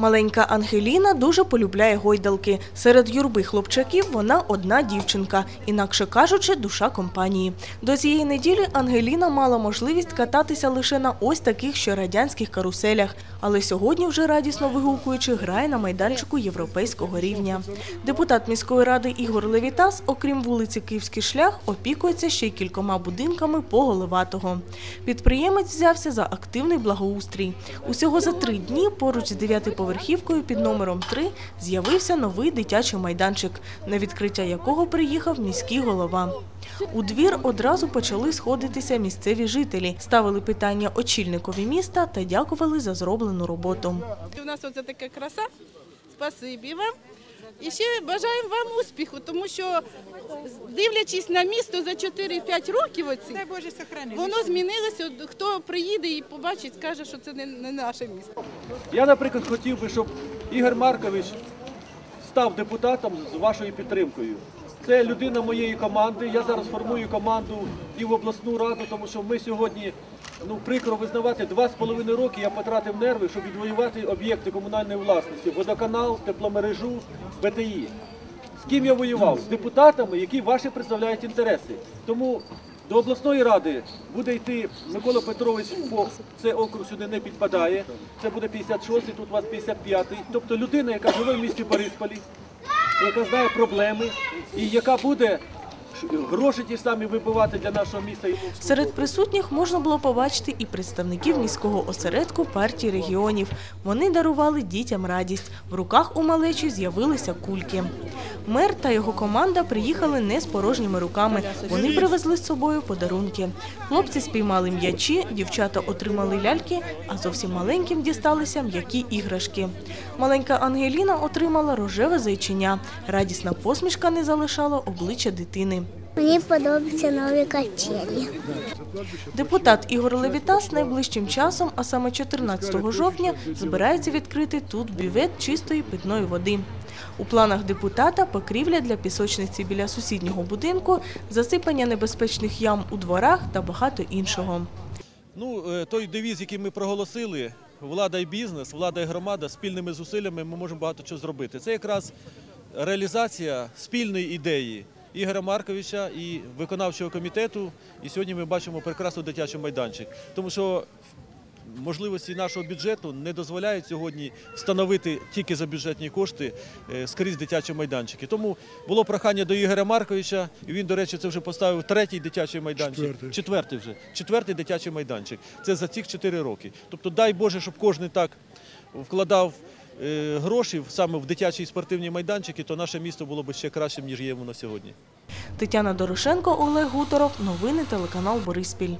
Маленька Ангеліна дуже полюбляє гойдалки. Серед юрби хлопчаків вона одна дівчинка, інакше кажучи, душа компанії. До цієї неділі Ангеліна мала можливість кататися лише на ось таких ще радянських каруселях, але сьогодні вже радісно вигукуючи грає на майданчику європейського рівня. Депутат міської ради Ігор Левітас, окрім вулиці Київський шлях, опікується ще й кількома будинками по Голиватого. Підприємець взявся за активний благоустрій. Усього за три дні поруч з дев'ятиповерхівкою під номером 3 з'явився новий дитячий майданчик, на відкриття якого приїхав міський голова. У двір одразу почали сходитися місцеві жителі, ставили питання очільникові міста та дякували за зроблену роботу. У нас оце така краса. Спасибі вам. І ще бажаємо вам успіху, тому що дивлячись на місто за 4-5 років, оці, Боже воно змінилося. Хто приїде і побачить, скаже, що це не, не наше місто. Я, наприклад, хотів би, щоб Ігор Маркович став депутатом з вашою підтримкою. Це людина моєї команди. Я зараз формую команду і в обласну раду, тому що ми сьогодні, ну прикро визнавати, два з половиною роки я потратив нерви, щоб відвоювати об'єкти комунальної власності, водоканал, тепломережу, БТІ. З ким я воював? З депутатами, які ваші представляють інтереси. Тому до обласної ради буде йти Микола Петрович, бо це округ сюди не підпадає. Це буде 56-й, тут у вас 55-й. Тобто людина, яка живе в місті Борисполі, яка знає проблеми і яка буде гроші ті самі вибивати для нашого міста. Серед присутніх можна було побачити і представників міського осередку партії регіонів. Вони дарували дітям радість. В руках у малечі з'явилися кульки. Мер та його команда приїхали не з порожніми руками. Вони привезли з собою подарунки. Хлопці спіймали м'ячі, дівчата отримали ляльки, а зовсім маленьким дісталися м'які іграшки. Маленька Ангеліна отримала рожеве зайчиня. Радісна посмішка не залишала обличчя дитини. Мені подобаються нові качелі. Депутат Ігор Левітас найближчим часом, а саме 14 жовтня, збирається відкрити тут бювет чистої питної води. У планах депутата покрівля для пісочниці біля сусіднього будинку, засипання небезпечних ям у дворах та багато іншого. Ну, е, той девіз, який ми проголосили, влада і бізнес, влада і громада, спільними зусиллями ми можемо багато чого зробити. Це якраз реалізація спільної ідеї Ігоря Марковича і виконавчого комітету. І сьогодні ми бачимо прекрасний дитячий майданчик. Тому що можливості нашого бюджету не дозволяють сьогодні встановити тільки за бюджетні кошти е, скрізь дитячі майданчики. Тому було прохання до Ігоря Марковича, і він, до речі, це вже поставив третій дитячий майданчик. Четвертий. Четвертий вже. Четвертий дитячий майданчик. Це за ці чотири роки. Тобто, дай Боже, щоб кожен так вкладав е, гроші саме в дитячі і спортивні майданчики, то наше місто було б ще кращим, ніж є воно сьогодні. Тетяна Дорошенко, Олег Гуторов. Новини телеканал Бориспіль.